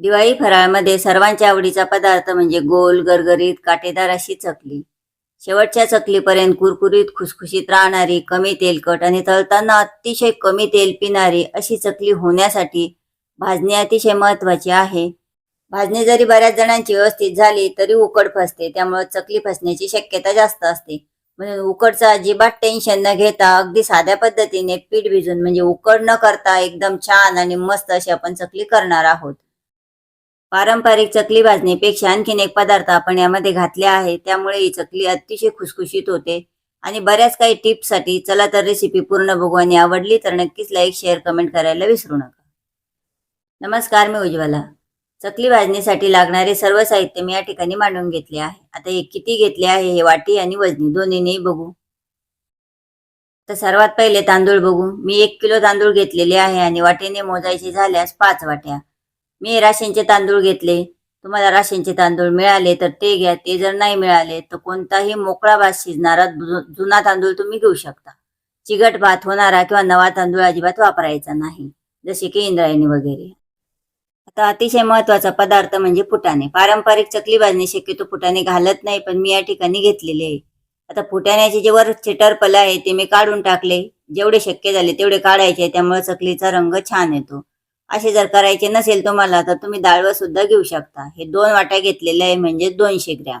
दिवाळी फराळमध्ये सर्वांच्या आवडीचा पदार्थ म्हणजे गोल गरगरीत काटेदार अशी चकली. शेवटच्या चकलीपर्यंत कुरकुरीत खुसखुशीत राहणारी कमी तेलकट आणि तळताना अतिशय कमी तेल पिणारी अशी चकली होण्यासाठी भाजणी अतिशय महत्वाची आहे. भाजणी जरी बऱ्याच जणांची व्यवस्थित झाली तरी उकड फसते त्यामुळे चकली फसण्याची शक्यता जास्त असते. म्हणून उकडचं अजिबात टेन्शन न घेता अगदी साध्या पद्धतीने पीठ भिजून म्हणजे उकड न करता एकदम छान आणि मस्त अशी आपण चकली करणार आहोत. पारंपरिक चकली भाजणीपेक्षा आणखीन एक पदार्थ आपण यामध्ये घातले आहे. त्यामुळे ही चकली अतिशय खुसखुशीत होते. आणि बऱ्याच काही टिप्ससाठी चला तर रेसिपी पूर्ण बघू आणि आवडली तर नक्कीच लाईक शेअर कमेंट करायला विसरू नका. नमस्कार मी उज्ज्वला. चकली भाजणीसाठी लागणारे सर्व साहित्य मी या ठिकाणी मांडून घेतले आहे. आता हे किती घेतले आहे हे वाटी आणि वजनी दोन्हीनेही बघू. तर सर्वात पहिले तांदूळ बघू. मी एक किलो तांदूळ घेतलेले आहे आणि वाटीने मोजायचे झाल्यास पाच वाट्या. मी राशनचे तांदूळ घेतले. तुम्हाला राशनचे तांदूळ मिळाले तर ते घ्या. ते जर नाही मिळाले तर कोणताही मोकळा भात शिजणारा जुना तांदूळ तुम्ही घेऊ शकता. चिगट भात होणारा किंवा नवा तांदूळ अजिबात वापरायचा नाही. जसे की इंद्रायणी वगैरे. आता अतिशय महत्त्वाचा पदार्थ म्हणजे फुटाणे. पारंपरिक चकली भाजणी शक्यतो फुटाणे घालत नाही पण मी या ठिकाणी घेतलेले आहे. आता फुटाण्याचे जे वर चिटरपल आहे ते मी काढून टाकले. जेवढे शक्य झाले तेवढे काढायचे त्यामुळे चकलीचा रंग छान येतो. असे जर करायचे नसेल तुम्हाला तर तुम्ही डाळवं सुद्धा घेऊ शकता. हे दोन वाट्या घेतलेल्या आहे म्हणजे दोनशे ग्रॅम.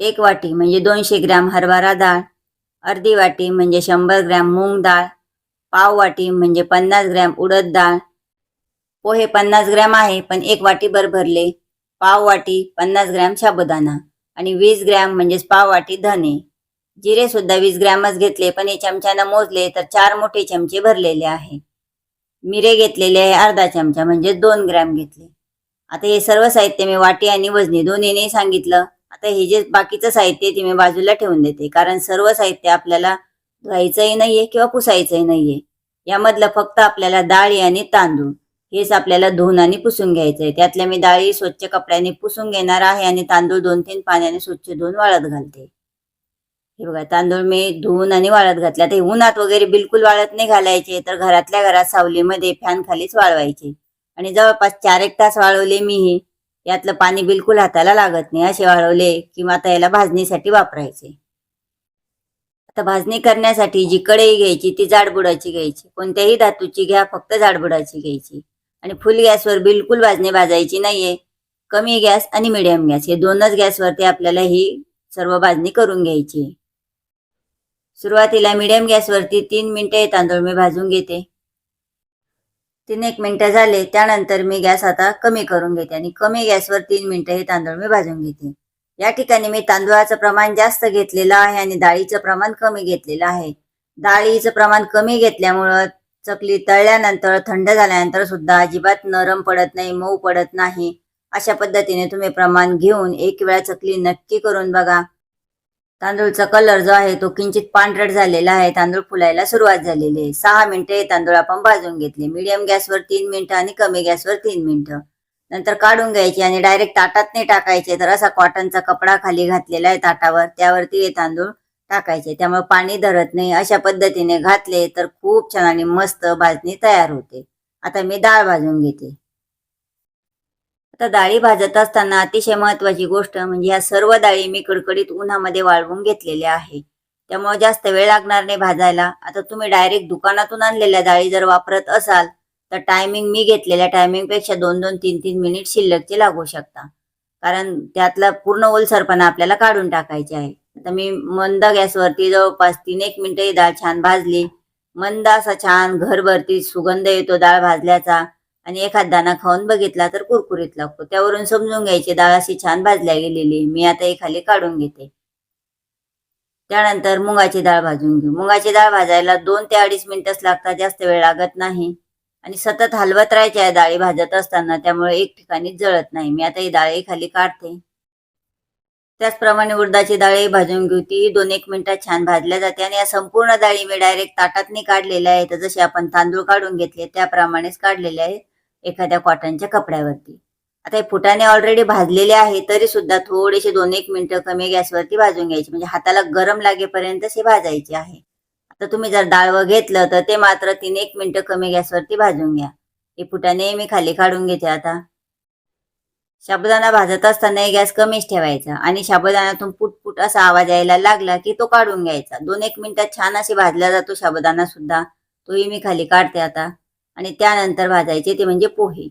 एक वाटी म्हणजे दोनशे ग्रॅम हरभरा डाळ. अर्धी वाटी म्हणजे शंभर ग्रॅम मूग डाळ. पाव वाटी म्हणजे पन्नास ग्रॅम उडद डाळ. पोहे पन्नास ग्रॅम आहे पण एक वाटी भर भरले. पाव वाटी पन्नास ग्रॅम साबुदाणा. आणि वीस ग्रॅम म्हणजेच पाव वाटी धने. जिरे सुद्धा वीस ग्रॅमच घेतले पण हे चमच्यानं मोजले तर चार मोठे चमचे भरलेले आहे. मिरे घेतलेले आहे अर्धा चमचा म्हणजे दोन ग्रॅम घेतले. आता हे सर्व साहित्य मी वाटी आणि वजनी दोन्हीने सांगितलं. आता हे जे बाकीचं साहित्य आहे ते मी बाजूला ठेवून देते. कारण सर्व साहित्य आपल्याला धुवायचंही नाहीये किंवा पुसायचंही नाहीये. यामधलं फक्त आपल्याला डाळी आणि तांदूळ हेच आपल्याला धुवून आणि पुसून घ्यायचंय. त्यातल्या मी डाळी स्वच्छ कपड्याने पुसून घेणार आहे आणि तांदूळ दोन तीन पाण्याने स्वच्छ धुवून वाळत घालते. हे बघा तांदूळ मी धुवून आणि वाळत घातल्या ते उन्हात वगैरे बिलकुल वाळत नाही घालायचे तर घरातल्या घरात सावलीमध्ये फॅन खालीच वाळवायचे. आणि जवळपास चार एक तास वाळवले मी हे यातलं पाणी बिलकुल हाताला लागत नाही. असे वाळवले किंवा आता याला भाजणीसाठी वापरायचे. आता भाजणी करण्यासाठी जी कढई घ्यायची ती जाडबुडाची घ्यायची. कोणत्याही धातूची घ्या फक्त जाडबुडाची घ्यायची. आणि फुल गॅसवर बिलकुल भाजणी भाजायची नाहीये. कमी गॅस आणि मिडियम गॅस. हे दोनच गॅसवरती आपल्याला ही सर्व भाजणी करून घ्यायची. आहे. सुरुवातीला मिडियम गॅसवरती तीन मिनिटं हे तांदूळ मी भाजून घेते. तीन एक मिनटं झाले त्यानंतर मी गॅस आता कमी करून घेते आणि कमी गॅसवर तीन मिनटं हे तांदूळ मी भाजून घेते. या ठिकाणी मी तांदूळाचं प्रमाण जास्त घेतलेलं आहे आणि डाळीचं प्रमाण कमी घेतलेलं आहे. डाळीचं प्रमाण कमी घेतल्यामुळं चकली तळल्यानंतर थंड झाल्यानंतर सुद्धा अजिबात नरम पडत नाही मऊ पडत नाही. अशा पद्धतीने तुम्ही प्रमाण घेऊन एक वेळा चकली नक्की करून बघा. तांदूळचा कलर जो आहे तो किंचित पांढरट झालेला आहे. तांदूळ फुलायला सुरुवात झालेली आहे. सहा मिनिटं हे तांदूळ आपण भाजून घेतले. मीडियम गॅसवर तीन मिनिटं आणि कमी गॅसवर तीन मिनिटं. नंतर काढून घ्यायची आणि डायरेक्ट ताटात नाही टाकायचे. तर असा कॉटनचा कपडा खाली घातलेला आहे ताटावर. त्यावरती हे तांदूळ टाकायचे. त्यामुळे पाणी धरत नाही. अशा पद्धतीने घातले तर खूप छान आणि मस्त भाजणी तयार होते. आता मी डाळ भाजून घेते. आता डाळी भाजत असताना अतिशय महत्वाची गोष्ट म्हणजे ह्या सर्व डाळी मी कडकडीत उन्हामध्ये वाळवून घेतलेल्या आहे. त्यामुळे जास्त वेळ लागणार नाही भाजायला. आता तुम्ही डायरेक्ट दुकानातून आणलेल्या डाळी जर वापरत असाल तर टायमिंग मी घेतलेल्या टायमिंगपेक्षा दोन दोन तीन तीन मिनिट शिल्लकचे लागू शकता. कारण त्यातला पूर्ण ओलसरपणा आपल्याला काढून टाकायचे आहे. आता मी मंद गॅसवरती जवळपास तीन एक मिनिटं ही डाळ छान भाजली. मंद असा छान घरभरती सुगंध येतो डाळ भाजल्याचा. आणि एखाद दाना खाऊन बघितला तर कुरकुरीत लागतो. त्यावरून समजून घ्यायची डाळ अशी छान भाजल्या गेलेली मी आता हे खाली काढून घेते. त्यानंतर मुगाची डाळ भाजून घेऊ. मुगाची डाळ भाजायला दोन ते अडीच मिनिटच लागतात जास्त वेळ लागत नाही. आणि सतत हलवत राहायच्या डाळी भाजत असताना त्यामुळे एक ठिकाणी जळत नाही. मी आता ही डाळी खाली काढते. त्याचप्रमाणे उडदाची डाळी भाजून घेऊ. ती दोन एक मिनिटात छान भाजल्या जाते आणि या संपूर्ण डाळी मी डायरेक्ट ताटातनी काढलेल्या आहेत. जसे आपण तांदूळ काढून घेतले त्याप्रमाणेच काढलेले आहेत. एखाद्या कॉटनच्या कपड्यावरती. आता हे फुटाने ऑलरेडी भाजलेले आहे तरी सुद्धा थोडेसे दोन एक मिनिटं कमी गॅसवरती भाजून घ्यायचे. म्हणजे हाताला गरम लागेपर्यंत हे भाजायचे आहे. आता तुम्ही जर डाळवं घेतलं तर ते मात्र तीन एक मिनिटं कमी गॅसवरती भाजून घ्या. हे फुटाने मी खाली काढून घेते आता. साबुदाणा भाजत असताना गॅस कमीच ठेवायचा आणि साबुदाण्यातून पुटपुट असा आवाज यायला लागला की तो काढून घ्यायचा. दोन एक मिनिटात छान असे भाजला जातो साबुदाणा सुद्धा तोही मी खाली काढते आता. आणि त्यानंतर भाजायचे ते म्हणजे पोहे.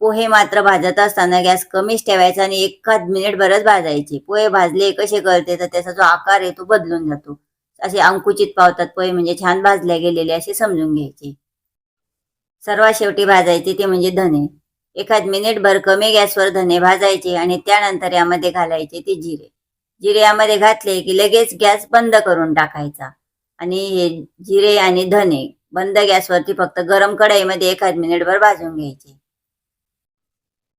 पोहे मात्र भाजत असताना गॅस कमीच ठेवायचा आणि एखाद मिनिट भरच भाजायचे. पोहे भाजले कसे कळते तर त्याचा जो आकार आहे तो बदलून जातो. असे अंकुचित पावतात पोहे म्हणजे छान भाजले गेलेले असे समजून घ्यायचे. सर्वात शेवटी भाजायचे ते म्हणजे धने. एखाद मिनिटभर कमी गॅसवर धने भाजायचे आणि त्यानंतर यामध्ये घालायचे ते जिरे. जिरे यामध्ये घातले की लगेच गॅस बंद करून टाकायचा. आणि हे जिरे आणि धने बंद गॅसवरती फक्त गरम कढईमध्ये एखाद मिनिटभर भाजून घ्यायचे.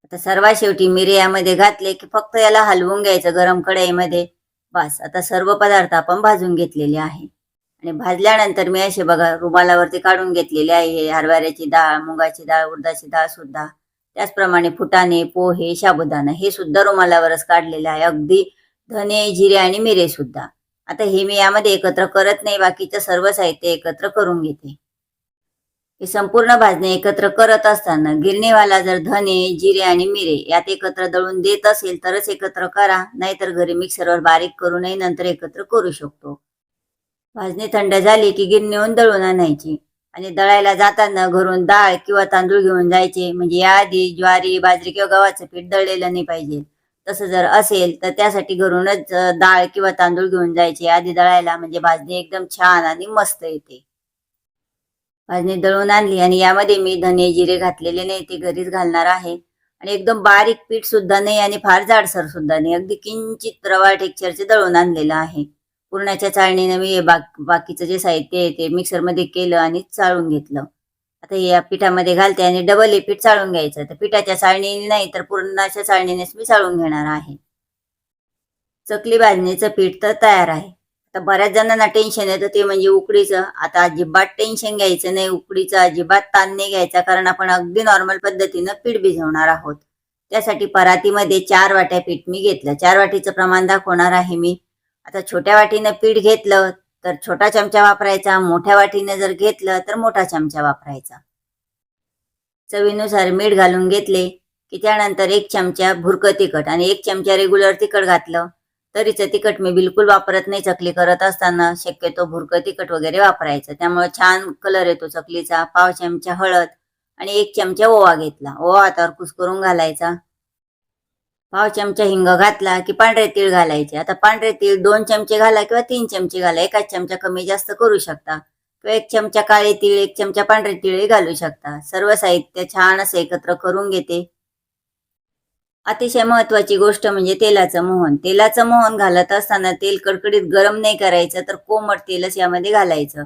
आता सर्वात शेवटी मिरे यामध्ये घातले की फक्त याला हलवून घ्यायचं गरम कढईमध्ये. बस आता सर्व पदार्थ आपण भाजून घेतलेले आहे. आणि भाजल्यानंतर मी असे बघा रुमालावरती काढून घेतलेले आहे हरभऱ्याची डाळ मुगाची डाळ उडदाची डाळ सुद्धा. त्याचप्रमाणे फुटाणे पोहे साबुदाणा हे सुद्धा रुमालावरच काढलेले आहे. अगदी धने जिरे आणि मिरे सुद्धा. आता हे मी यामध्ये एकत्र करत नाही बाकीचं सर्व साहित्य एकत्र करून घेते. हे संपूर्ण भाजणे एकत्र करत असताना गिरणीवाला जर धने जिरे आणि मिरे यात एकत्र दळून देत असेल तरच एकत्र करा नाहीतर घरी मिक्सरवर बारीक करूनही नंतर एकत्र करू शकतो. भाजणी थंड झाली की गिरणीहून दळून आणायची आणि दळायला जाताना घरून डाळ किंवा तांदूळ घेऊन जायचे. म्हणजे याआधी ज्वारी बाजरी किंवा गव्हाचं पीठ दळलेलं नाही पाहिजे. तसं जर असेल तर त्यासाठी घरूनच डाळ किंवा तांदूळ घेऊन जायचे. आधी दळायला म्हणजे भाजणी एकदम छान आणि मस्त येते. भाजणी दळून आणली. आणि यामध्ये मी धने जिरे घातलेले नाही ते घरीच घालणार आहे. आणि एकदम बारीक पीठ सुद्धा नाही आणि फार जाडसर सुद्धा नाही. अगदी किंचित रवा टेक्चरचे दळून आणलेलं आहे. पुरणाच्या चाळणीने मी हे बाक बाकीचं जे साहित्य आहे ते मिक्सरमध्ये केलं आणि चाळून घेतलं. आता या पिठामध्ये घालते आणि डबल हे पीठ चाळून घ्यायचं तर पिठाच्या चाळणीने नाही तर पुरणाच्या चाळणीनेच मी चाळून घेणार आहे. चकली भाजणीचं पीठ तर तयार आहे. तर बऱ्याच जणांना टेन्शन येतं ते म्हणजे उकडीचं. आता अजिबात टेन्शन घ्यायचं नाही उकडीचं अजिबात ताण नाही घ्यायचा कारण आपण अगदी नॉर्मल पद्धतीनं पीठ भिजवणार आहोत. त्यासाठी परातीमध्ये चार वाट्या पीठ मी घेतलं. चार वाटीचं प्रमाण दाखवणार आहे मी. आता छोट्या वाटीनं पीठ घेतलं तर छोटा चमचा वापरायचा. मोठ्या वाटीनं जर घेतलं तर मोठा चमचा वापरायचा. चवीनुसार मीठ घालून घेतले की त्यानंतर एक चमचा भुरकं तिखट आणि एक चमचा रेग्युलर तिखट घातलं. तरीचं तिखट मी बिलकुल वापरत नाही. चकली करत असताना शक्यतो भुरकं तिखट वगैरे वापरायचं. त्यामुळे छान कलर येतो चकलीचा. पाव चमचा हळद आणि एक चमचा ओवा घेतला. ओवा हातावर कुसकरून घालायचा. पाव चमचा हिंग घातला की पांढरे तीळ घालायचे. आता पांढरे तीळ दोन चमचे घाला किंवा तीन चमचे घाला. एकाच चमचा कमी जास्त करू शकता. किंवा एक चमचा काळे तीळ एक चमचा पांढरे तीळ घालू शकता. सर्व साहित्य छान असं एकत्र करून घेते. अतिशय महत्वाची गोष्ट म्हणजे तेलाचं मोहन. तेलाचं मोहन घालत असताना तेल कडकडीत गरम नाही करायचं तर कोमट तेलच यामध्ये घालायचं.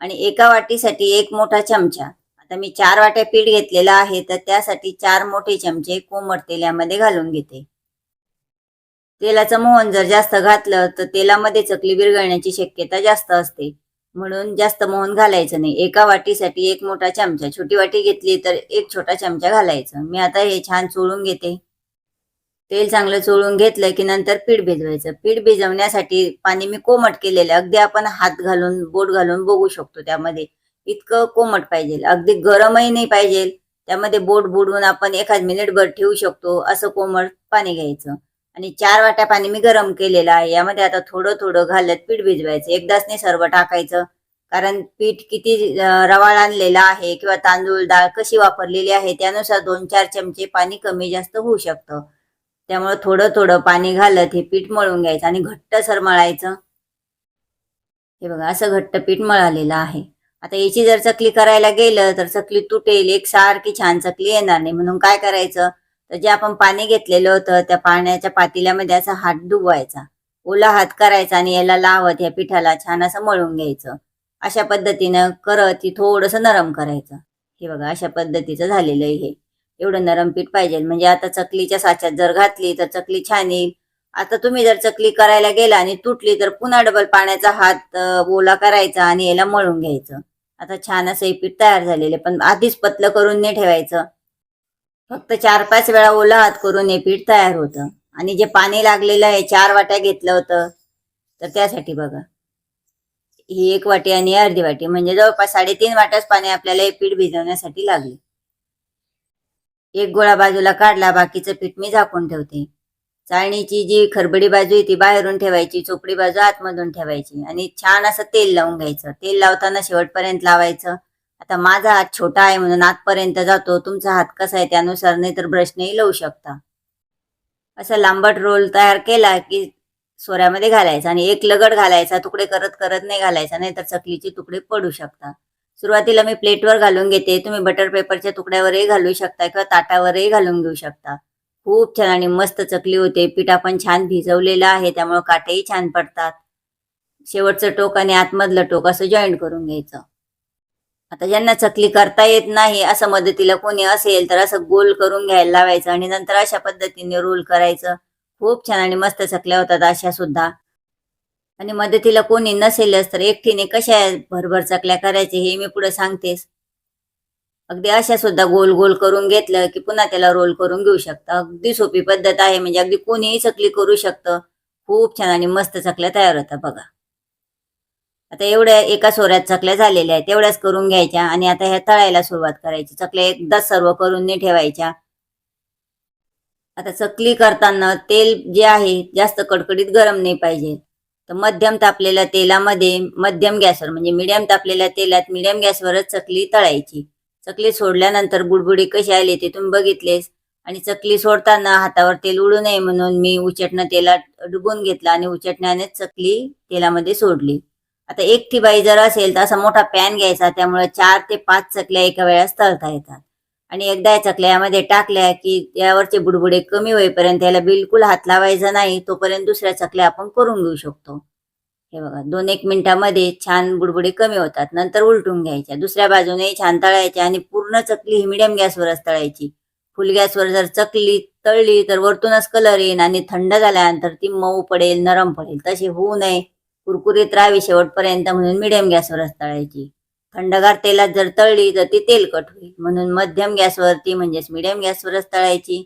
आणि एका वाटीसाठी एक मोठा चमचा. आता मी चार वाट्या पीठ घेतलेला आहे तर त्यासाठी चार मोठे चमचे कोमट तेल यामध्ये घालून घेते. तेलाचं मोहन जर जास्त घातलं तर तेलामध्ये चकली विरघळण्याची शक्यता जास्त असते. म्हणून जास्त मोहन घालायचं नाही. एका वाटीसाठी एक मोठा चमचा. छोटी वाटी घेतली तर एक छोटा चमचा घालायचा. मी आता हे छान चोळून घेते. तेल चांगलं चोळून घेतलं की नंतर पीठ भिजवायचं. पीठ भिजवण्यासाठी पाणी मी कोमट केलेलं. अगदी आपण हात घालून बोट घालून बघू शकतो त्यामध्ये. इतकं कोमट पाहिजे. अगदी गरमही नाही पाहिजे. त्यामध्ये बोट बुडवून आपण एखाद मिनिटभर ठेवू शकतो. असं कोमट पाणी घ्यायचं. आणि चार वाट्या पाणी मी गरम केलेलं आहे. यामध्ये आता थोडं थोडं घालत पीठ भिजवायचं. एकदाच नाही सर्व टाकायचं. कारण पीठ किती रवाळ आणलेलं आहे किंवा तांदूळ डाळ कशी वापरलेली आहे त्यानुसार दोन चार चमचे पाणी कमी जास्त होऊ शकतं. त्यामुळे थोडं थोडं पाणी घालत हे पीठ मळून घ्यायचं आणि घट्ट सर मळायचं हे बघा असं घट्ट पीठ मळालेलं आहे. आता याची जर चकली करायला गेलं तर चकली तुटेल एक सारखी छान चकली येणार नाही. म्हणून काय करायचं? तर जे आपण पाणी घेतलेलं होतं त्या पाण्याच्या पातेल्यामध्ये असा हात डुबवायचा ओला हात करायचा आणि याला लावत या पिठाला छान असं मळून घ्यायचं. अशा पद्धतीनं करत ती थोडंसं नरम करायचं. हे बघा अशा पद्धतीचं झालेलं आहे हे. एवढं नरम पीठ पाहिजे. म्हणजे आता चकलीच्या साच्यात जर घातली तर चकली छान येईल. आता तुम्ही जर चकली करायला गेला आणि तुटली तर पुन्हा डबल पाण्याचा हात ओला करायचा आणि याला मळून घ्यायचं. आता छान असं हे पीठ तयार झालेले पण आधीच पतलं करून नाही ठेवायचं. फक्त चार पाच वेळा ओला हात करून हे पीठ तयार होतं. आणि जे पाणी लागलेलं आहे चार वाट्या घेतलं होतं. तर त्यासाठी बघा. ही एक वाटी आणि अर्धी वाटी. म्हणजे जवळपास साडेतीन वाट्याच पाणी आपल्याला हे पीठ भिजवण्यासाठी लागले. एक गोळा बाजूला काढला बाकीचं पीठ मी झाकून ठेवते. चाळणीची जी खरबडी बाजू आहे ती बाहेरून ठेवायची चोपडी बाजू आतमधून ठेवायची आणि छान असं तेल लावून घ्यायचं. तेल लावताना शेवटपर्यंत लावायचं. आता माझा हात छोटा आहे म्हणून आतपर्यंत जातो. तुमचा हात कसा आहे त्यानुसार नाही तर ब्रशनेही लावू शकता. असा लांबट रोल तयार केला की सोऱ्यामध्ये घालायचा आणि एक लगड घालायचा तुकडे करत करत नाही घालायचा नाही तर चकलीचे तुकडे पडू शकतात. सुरुवातीला मी प्लेटवर घालून घेते. तुम्ही बटर पेपरच्या तुकड्यावरही घालू शकता किंवा ताटावरही घालून घेऊ शकता. खूप छान आणि मस्त चकली होते. पीठ आपण छान भिजवलेलं आहे त्यामुळे काटेही छान पडतात. शेवटचं टोक आणि आतमधलं टोक असं जॉईंट करून घ्यायचं. आता ज्यांना चकली करता येत नाही असं मदतीला कोणी असेल तर असं गोल करून घ्यायला लावायचं आणि नंतर अशा पद्धतीने रोल करायचं. खूप छान आणि मस्त चकल्या होतात अशा सुद्धा. आणि मदतीला कोणी नसेलच तर एकटीने कशा भरभर चकल्या करायचे हे मी पुढे सांगतेस अगदी अशा सुद्धा गोल गोल करून घेतलं की पुन्हा त्याला रोल करून घेऊ शकता. अगदी सोपी पद्धत आहे म्हणजे अगदी कोणीही चकली करू शकतं. खूप छान आणि मस्त चकल्या तयार होतात बघा. आता एवढ्या एका सोऱ्यात चकल्या झालेल्या आहेत तेवढ्याच करून घ्यायच्या आणि आता ह्या तळायला सुरुवात करायची. चकल्या एकदाच सर्व करून नाही ठेवायच्या. आता चकली करताना तेल जे आहे जास्त कडकडीत गरम नाही पाहिजे. तर मध्यम तापलेल्या तेलामध्ये मध्यम गॅसवर म्हणजे मिडियम तापलेल्या तेलात मिडियम गॅसवरच चकली तळायची. चकली सोडल्यानंतर बुडबुडी कशी आली ते तुम्ही बघितलेस. आणि चकली सोडताना हातावर तेल उडू नये म्हणून मी उचटणं तेलात डुबून घेतलं आणि उचटण्याने चकली तेलामध्ये सोडली. आता एक बाई जर असेल तर असा मोठा पॅन घ्यायचा त्यामुळे चार ते पाच चकल्या एका वेळेस तळता येतात. आणि एकदा या क्लयामध्ये टाकल्या की यावरचे बुडबुडे कमी होईपर्यंत याला बिलकुल हात लावायचा नाही तोपर्यंत दुसऱ्या चकल्या आपण करून घेऊ शकतो. हे बघा दोन एक मिनिटामध्ये छान बुडबुडे कमी होतात नंतर उलटून घ्यायच्या. दुसऱ्या बाजूने छान तळायच्या आणि पूर्ण चकली ही मिडियम गॅसवरच तळायची. फुल गॅसवर जर चकली तळली तर वरतूनच कलर येईल आणि थंड झाल्यानंतर ती मऊ पडेल नरम पडेल. तशी होऊ नये. कुरकुरीत राहावी शेवटपर्यंत म्हणून मिडियम गॅसवरच तळायची. थंडगार तेलात जर तळली तर ती तेलकट होईल. म्हणून मध्यम गॅसवरती म्हणजेच मिडियम गॅसवरच तळायची.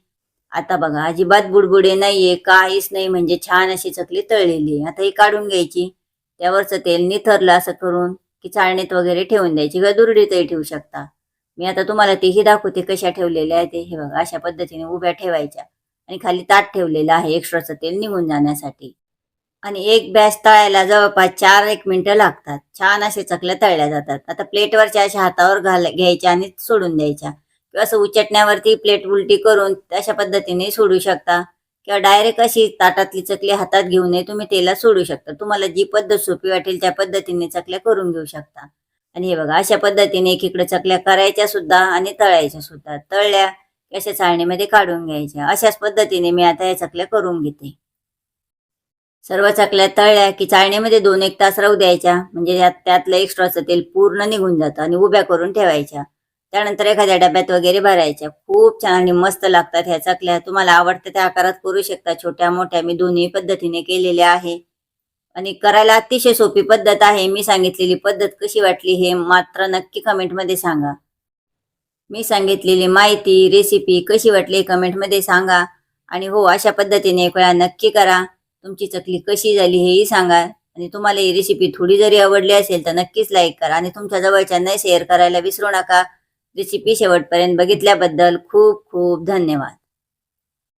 आता बघा अजिबात बुडबुडे नाहीये काहीच नाही म्हणजे छान अशी चकली तळलेली आहे. आता ही काढून घ्यायची. त्यावरचं तेल निथरलं असं करून की चाळणीत वगैरे ठेवून द्यायची किंवा दुरडीतही ठेवू शकता. मी आता तुम्हाला तेही दाखवते कशा ठेवलेल्या आहे ते. हे बघा अशा पद्धतीने उभ्या ठेवायच्या. आणि खाली ताट ठेवलेलं आहे एक्स्ट्राचं तेल निघून जाण्यासाठी. आणि एक बॅच तळायला जवळपास चार एक मिनिटं लागतात. छान असे चकल्या तळल्या जातात. आता प्लेटवरच्या अशा हातावर घाल घ्यायच्या आणि सोडून द्यायच्या. किंवा असं उचटण्यावरती प्लेट उलटी करून अशा पद्धतीने सोडू शकता. किंवा डायरेक्ट अशी ताटातली चकली हातात घेऊन नये तुम्ही तेला सोडू शकता. तुम्हाला जी पद्धत सोपी वाटेल त्या पद्धतीने चकल्या करून घेऊ शकता. आणि हे बघा अशा पद्धतीने एकीकडे चकल्या करायच्या सुद्धा आणि तळायच्या सुद्धा. तळल्या अशा चाळणीमध्ये काढून घ्यायच्या. अशाच पद्धतीने मी आता या चकल्या करून घेते. सर्व चकल्या तळल्या की चाळणीमध्ये दोन एक तास राहू द्यायच्या. म्हणजे यात त्यातलं एक्स्ट्राचं तेल पूर्ण निघून जातं आणि उभ्या करून ठेवायच्या. त्यानंतर एखाद्या डब्यात वगैरे भरायच्या. खूप छान आणि मस्त लागतात ह्या चकल्या. तुम्हाला आवडतं त्या आकारात करू शकता. छोट्या मोठ्या. मी दोन्ही पद्धतीने केलेल्या आहे. आणि करायला अतिशय सोपी पद्धत आहे. मी सांगितलेली पद्धत कशी वाटली हे मात्र नक्की कमेंटमध्ये सांगा. मी सांगितलेली माहिती रेसिपी कशी वाटली कमेंटमध्ये सांगा. आणि हो अशा पद्धतीने एक वेळा नक्की करा. तुमची चकली कशी झाली हेही सांगा. आणि तुम्हाला ही रेसिपी थोडी जरी आवडली असेल तर नक्कीच लाईक करा. आणि तुमच्या जवळच्यांनाही शेअर करायला विसरू नका. रेसिपी शेवटपर्यंत बघितल्याबद्दल खूप खूप धन्यवाद.